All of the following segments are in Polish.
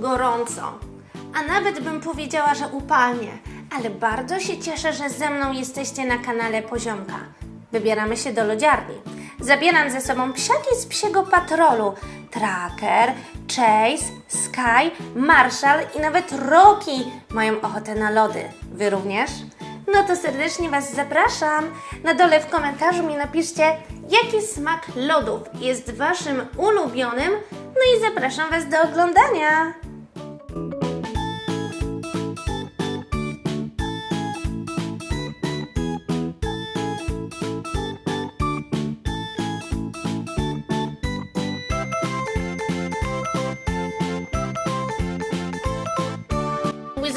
gorąco. A nawet bym powiedziała, że upalnie. Ale bardzo się cieszę, że ze mną jesteście na kanale Poziomka. Wybieramy się do lodziarni. Zabieram ze sobą psiaki z psiego patrolu. Tracker, Chase, Sky, Marshall i nawet Rocky mają ochotę na lody. Wy również? No to serdecznie Was zapraszam. Na dole w komentarzu mi napiszcie, jaki smak lodów jest Waszym ulubionym. No i zapraszam Was do oglądania.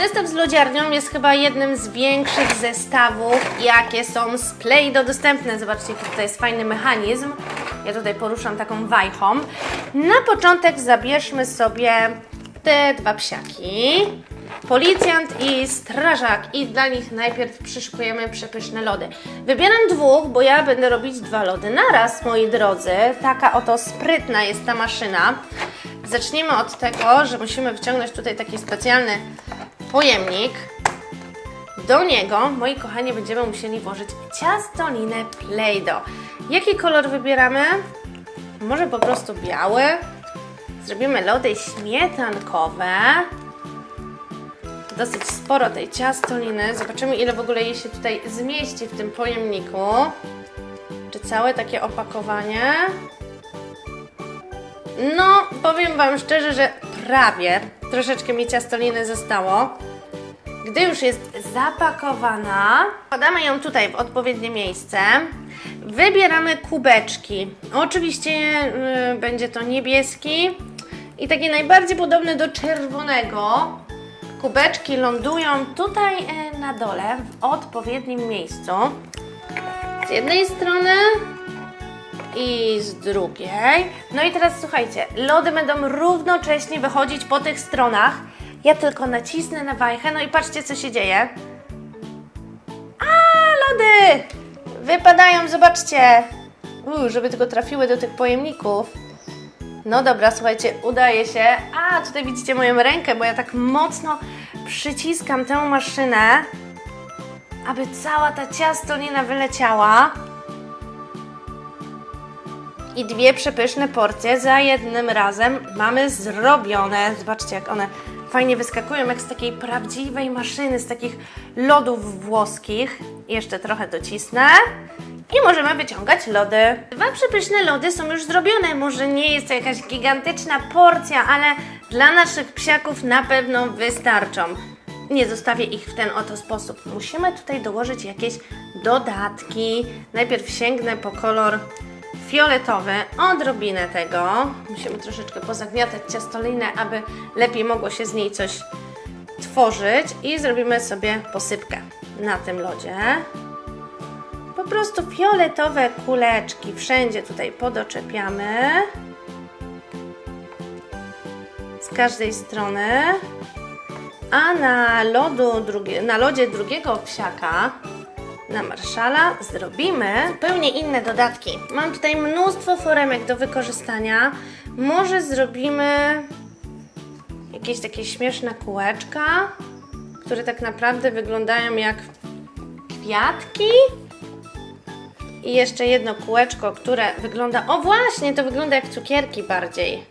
Zestaw z lodziarnią jest chyba jednym z większych zestawów, jakie są z Play-Doh dostępne. Zobaczcie, jaki tutaj jest fajny mechanizm. Ja tutaj poruszam taką wajchą. Na początek zabierzmy sobie te dwa psiaki. Policjant i strażak i dla nich najpierw przyszykujemy przepyszne lody. Wybieram dwóch, bo ja będę robić dwa lody naraz, moi drodzy. Taka oto sprytna jest ta maszyna. Zacznijmy od tego, że musimy wyciągnąć tutaj taki specjalny pojemnik. Do niego, moi kochani, będziemy musieli włożyć ciastolinę Play-Doh. Jaki kolor wybieramy? Może po prostu biały? Zrobimy lody śmietankowe. Dosyć sporo tej ciastoliny. Zobaczymy, ile w ogóle jej się tutaj zmieści w tym pojemniku. Czy całe takie opakowanie? No, powiem Wam szczerze, że prawie troszeczkę mi ciastoliny zostało. Gdy już jest zapakowana, podamy ją tutaj w odpowiednie miejsce. Wybieramy kubeczki. Oczywiście yy, będzie to niebieski i taki najbardziej podobny do czerwonego. Kubeczki lądują tutaj e, na dole w odpowiednim miejscu. Z jednej strony i z drugiej. No i teraz słuchajcie, lody będą równocześnie wychodzić po tych stronach. Ja tylko nacisnę na wajchę, no i patrzcie co się dzieje. A, lody! Wypadają, zobaczcie. Uuu, żeby tylko trafiły do tych pojemników. No dobra, słuchajcie, udaje się. A, tutaj widzicie moją rękę, bo ja tak mocno przyciskam tę maszynę, aby cała ta ciastolina wyleciała i dwie przepyszne porcje za jednym razem mamy zrobione. Zobaczcie, jak one fajnie wyskakują, jak z takiej prawdziwej maszyny, z takich lodów włoskich. Jeszcze trochę docisnę. I możemy wyciągać lody. Dwa przepyszne lody są już zrobione. Może nie jest to jakaś gigantyczna porcja, ale dla naszych psiaków na pewno wystarczą. Nie zostawię ich w ten oto sposób. Musimy tutaj dołożyć jakieś dodatki. Najpierw sięgnę po kolor fioletowy, odrobinę tego. Musimy troszeczkę pozagniatać ciastolinę, aby lepiej mogło się z niej coś tworzyć i zrobimy sobie posypkę na tym lodzie. Po prostu fioletowe kuleczki wszędzie tutaj podoczepiamy. Z każdej strony. A na, lodu drugie, na lodzie drugiego psiaka na Marszala zrobimy zupełnie inne dodatki. Mam tutaj mnóstwo foremek do wykorzystania. Może zrobimy jakieś takie śmieszne kółeczka, które tak naprawdę wyglądają jak kwiatki. I jeszcze jedno kółeczko, które wygląda. O, właśnie, to wygląda jak cukierki bardziej.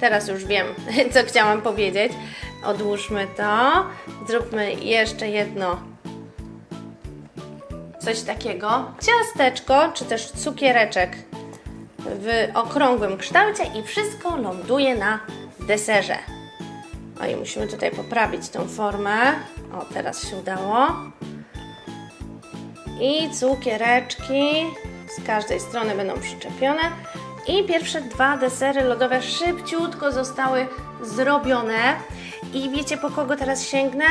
Teraz już wiem, co chciałam powiedzieć. Odłóżmy to. Zróbmy jeszcze jedno coś takiego. Ciasteczko, czy też cukiereczek w okrągłym kształcie i wszystko ląduje na deserze. O i musimy tutaj poprawić tą formę. O, teraz się udało. I cukiereczki z każdej strony będą przyczepione. I pierwsze dwa desery lodowe szybciutko zostały zrobione. I wiecie po kogo teraz sięgnę?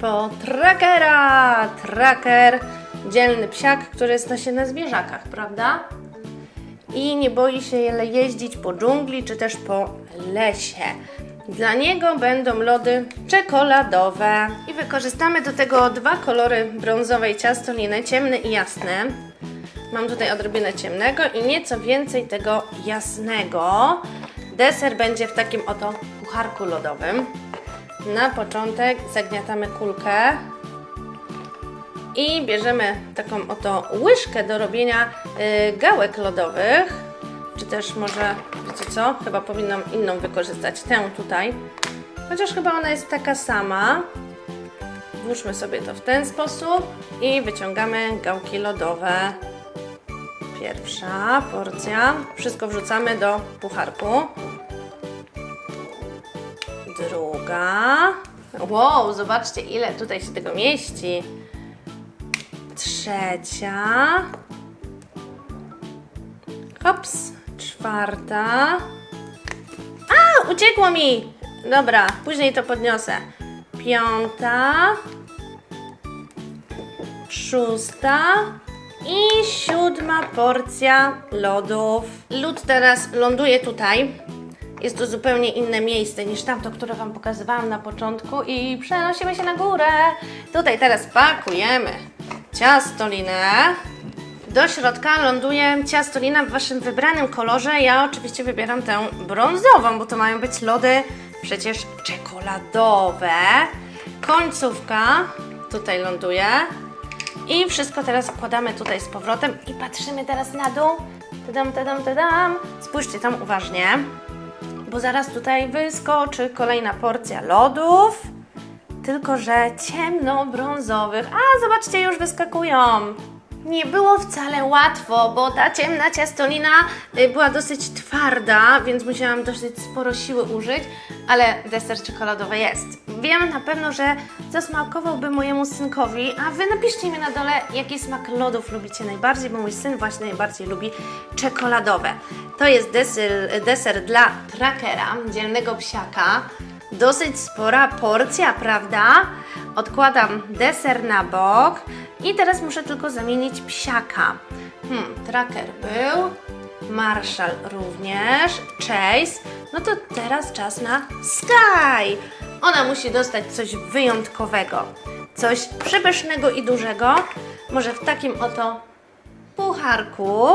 Po trackera! Tracker, dzielny psiak, który zna się na zwierzakach, prawda? I nie boi się jeździć po dżungli czy też po lesie. Dla niego będą lody czekoladowe. I wykorzystamy do tego dwa kolory brązowej ciastoliny, ciemny i jasny. Mam tutaj odrobinę ciemnego i nieco więcej tego jasnego. Deser będzie w takim oto pucharku lodowym. Na początek zagniatamy kulkę i bierzemy taką oto łyżkę do robienia y, gałek lodowych. Czy też może, wiecie co? Chyba powinnam inną wykorzystać, tę tutaj. Chociaż chyba ona jest taka sama. Włóżmy sobie to w ten sposób i wyciągamy gałki lodowe. Pierwsza porcja. Wszystko wrzucamy do pucharku. Druga. Wow, zobaczcie ile tutaj się tego mieści. Trzecia. Hops. Czwarta. A, uciekło mi! Dobra, później to podniosę. Piąta. Szósta. I siódma porcja lodów. Lód teraz ląduje tutaj. Jest to zupełnie inne miejsce niż tamto, które Wam pokazywałam na początku i przenosimy się na górę. Tutaj teraz pakujemy ciastolinę. Do środka ląduje ciastolina w Waszym wybranym kolorze. Ja oczywiście wybieram tę brązową, bo to mają być lody przecież czekoladowe. Końcówka tutaj ląduje. I wszystko teraz wkładamy tutaj z powrotem i patrzymy teraz na dół. Tadam, tadam, tadam. Spójrzcie tam uważnie, bo zaraz tutaj wyskoczy kolejna porcja lodów. Tylko, że ciemno-brązowych. A, zobaczcie, już wyskakują. Nie było wcale łatwo, bo ta ciemna ciastolina y, była dosyć twarda, więc musiałam dosyć sporo siły użyć, ale deser czekoladowy jest. Wiem na pewno, że zasmakowałby mojemu synkowi, a Wy napiszcie mi na dole, jaki smak lodów lubicie najbardziej, bo mój syn właśnie najbardziej lubi czekoladowe. To jest deser, deser dla trackera, dzielnego psiaka. Dosyć spora porcja, prawda? Odkładam deser na bok i teraz muszę tylko zamienić psiaka. Hmm, tracker był, Marshall również, Chase. No to teraz czas na Sky. Ona musi dostać coś wyjątkowego, coś przepysznego i dużego. Może w takim oto pucharku.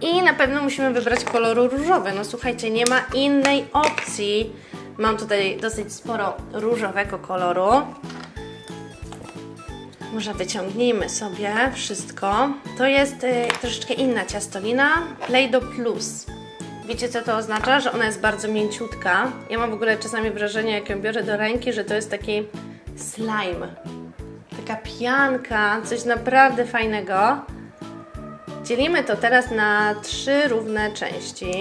I na pewno musimy wybrać koloru różowy. No słuchajcie, nie ma innej opcji. Mam tutaj dosyć sporo różowego koloru. Może wyciągnijmy sobie wszystko. To jest y, troszeczkę inna ciastolina, Play-Doh Plus. Wiecie co to oznacza? Że ona jest bardzo mięciutka. Ja mam w ogóle czasami wrażenie, jak ją biorę do ręki, że to jest taki slime. Taka pianka, coś naprawdę fajnego. Dzielimy to teraz na trzy równe części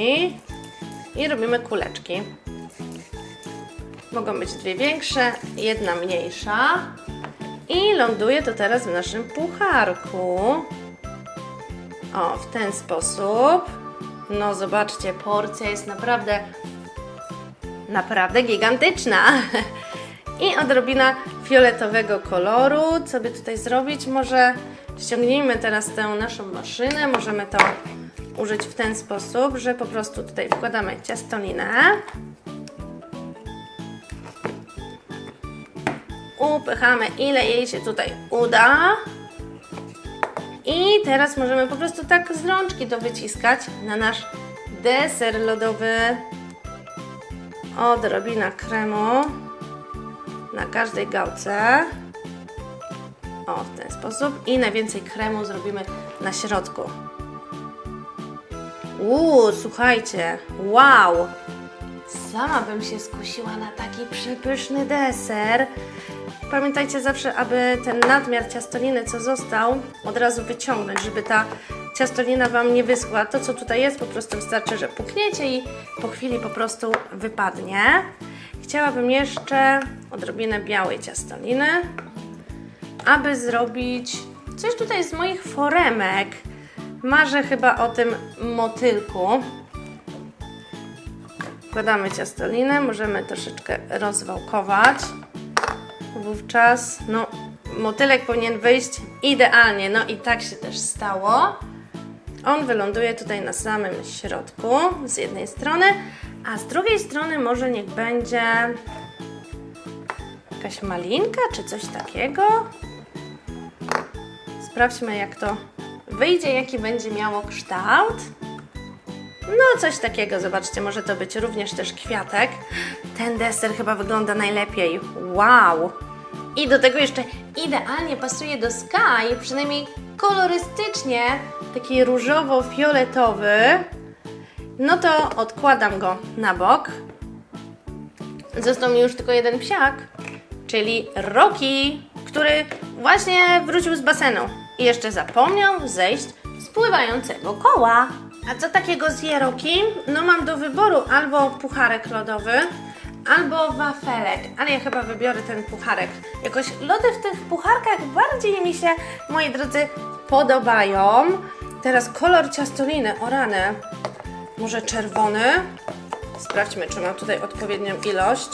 i robimy kuleczki. Mogą być dwie większe, jedna mniejsza. I ląduje to teraz w naszym pucharku. O, w ten sposób. No, zobaczcie, porcja jest naprawdę, naprawdę gigantyczna. I odrobina fioletowego koloru. Co by tutaj zrobić? Może ściągnijmy teraz tę naszą maszynę. Możemy to użyć w ten sposób, że po prostu tutaj wkładamy ciastolinę. Upychamy ile jej się tutaj uda. I teraz możemy po prostu tak z rączki to wyciskać na nasz deser lodowy. Odrobina kremu na każdej gałce. O, w ten sposób. I najwięcej kremu zrobimy na środku. Uuu, słuchajcie, wow! Sama bym się skusiła na taki przepyszny deser. Pamiętajcie zawsze, aby ten nadmiar ciastoliny, co został, od razu wyciągnąć, żeby ta ciastolina Wam nie wyschła. To, co tutaj jest, po prostu wystarczy, że pukniecie i po chwili po prostu wypadnie. Chciałabym jeszcze odrobinę białej ciastoliny, aby zrobić coś tutaj z moich foremek. Marzę chyba o tym motylku. Wkładamy ciastolinę, możemy troszeczkę rozwałkować. Wówczas, no, motylek powinien wyjść idealnie. No i tak się też stało. On wyląduje tutaj na samym środku z jednej strony, a z drugiej strony może niech będzie jakaś malinka czy coś takiego. Sprawdźmy jak to wyjdzie, jaki będzie miało kształt. No, coś takiego, zobaczcie, może to być również też kwiatek. ten deser chyba wygląda najlepiej. Wow! I do tego jeszcze idealnie pasuje do Sky, przynajmniej kolorystycznie, taki różowo-fioletowy. No to odkładam go na bok. Został mi już tylko jeden psiak, czyli Roki, który właśnie wrócił z basenu i jeszcze zapomniał zejść z pływającego koła. A co takiego zje Roki? No mam do wyboru albo pucharek lodowy, albo wafelek, ale ja chyba wybiorę ten pucharek. Jakoś lody w tych pucharkach bardziej mi się, moi drodzy, podobają. Teraz kolor ciastoliny, o rany. Może czerwony? Sprawdźmy, czy mam tutaj odpowiednią ilość.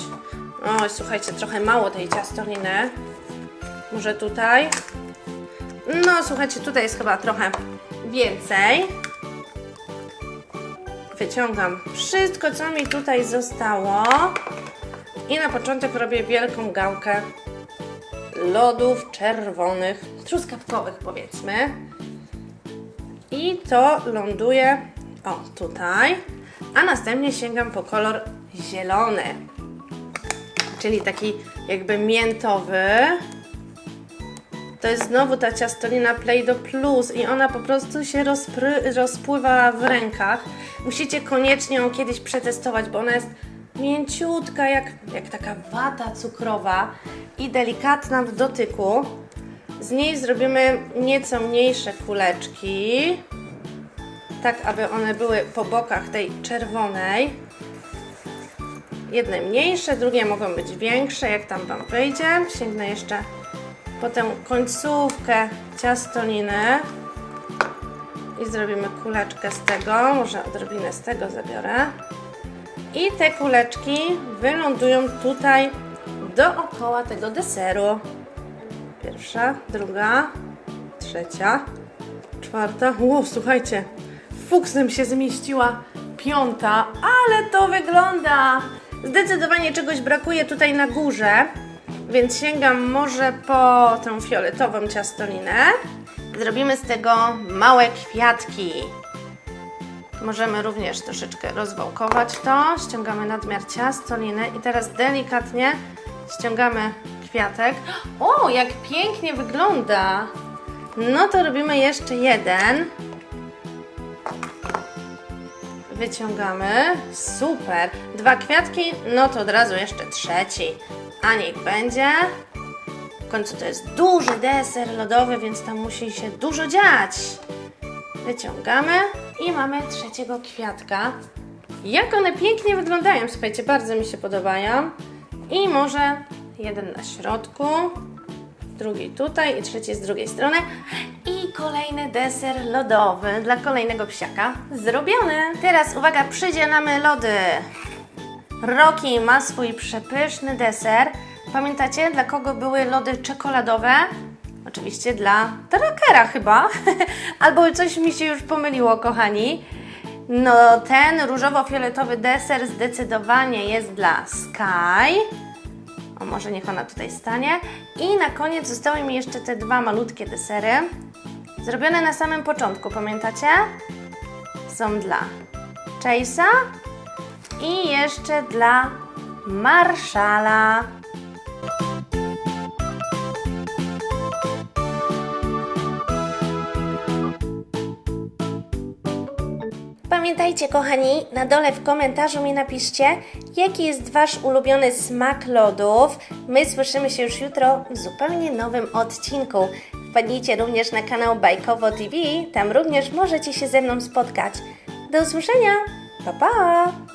Oj, słuchajcie, trochę mało tej ciastoliny. Może tutaj? No, słuchajcie, tutaj jest chyba trochę więcej. Wyciągam wszystko, co mi tutaj zostało. I na początek robię wielką gałkę lodów czerwonych, truskawkowych powiedzmy. I to ląduje, o tutaj, a następnie sięgam po kolor zielony, czyli taki jakby miętowy. To jest znowu ta ciastolina Play-Doh Plus i ona po prostu się rozpływa w rękach. Musicie koniecznie ją kiedyś przetestować, bo ona jest mięciutka, jak, jak taka wata cukrowa i delikatna w dotyku. Z niej zrobimy nieco mniejsze kuleczki, tak aby one były po bokach tej czerwonej. Jedne mniejsze, drugie mogą być większe, jak tam Wam wyjdzie. Sięgnę jeszcze po tę końcówkę ciastoliny i zrobimy kuleczkę z tego, może odrobinę z tego zabiorę. I te kuleczki wylądują tutaj dookoła tego deseru. Pierwsza, druga, trzecia, czwarta. Ło, słuchajcie, fuksem się zmieściła piąta, ale to wygląda! Zdecydowanie czegoś brakuje tutaj na górze, więc sięgam może po tę fioletową ciastolinę. Zrobimy z tego małe kwiatki. Możemy również troszeczkę rozwałkować to. Ściągamy nadmiar ciastoliny i teraz delikatnie ściągamy kwiatek. O, jak pięknie wygląda! No to robimy jeszcze jeden. Wyciągamy. Super. Dwa kwiatki, no to od razu jeszcze trzeci. A niech będzie. W końcu to jest duży deser lodowy, więc tam musi się dużo dziać. Wyciągamy i mamy trzeciego kwiatka. Jak one pięknie wyglądają, słuchajcie, bardzo mi się podobają. I może jeden na środku, drugi tutaj i trzeci z drugiej strony. I kolejny deser lodowy dla kolejnego psiaka zrobiony. Teraz uwaga, przydzielamy lody. Roki ma swój przepyszny deser. Pamiętacie, dla kogo były lody czekoladowe? Oczywiście dla Trackera chyba. Albo coś mi się już pomyliło, kochani. No, ten różowo-fioletowy deser zdecydowanie jest dla Sky. O, może niech ona tutaj stanie. I na koniec zostały mi jeszcze te dwa malutkie desery. Zrobione na samym początku, pamiętacie? Są dla Chase'a i jeszcze dla Marszala. Pamiętajcie, kochani, na dole w komentarzu mi napiszcie, jaki jest Wasz ulubiony smak lodów. My słyszymy się już jutro w zupełnie nowym odcinku. Wpadnijcie również na kanał Bajkowo TV, tam również możecie się ze mną spotkać. Do usłyszenia, pa pa!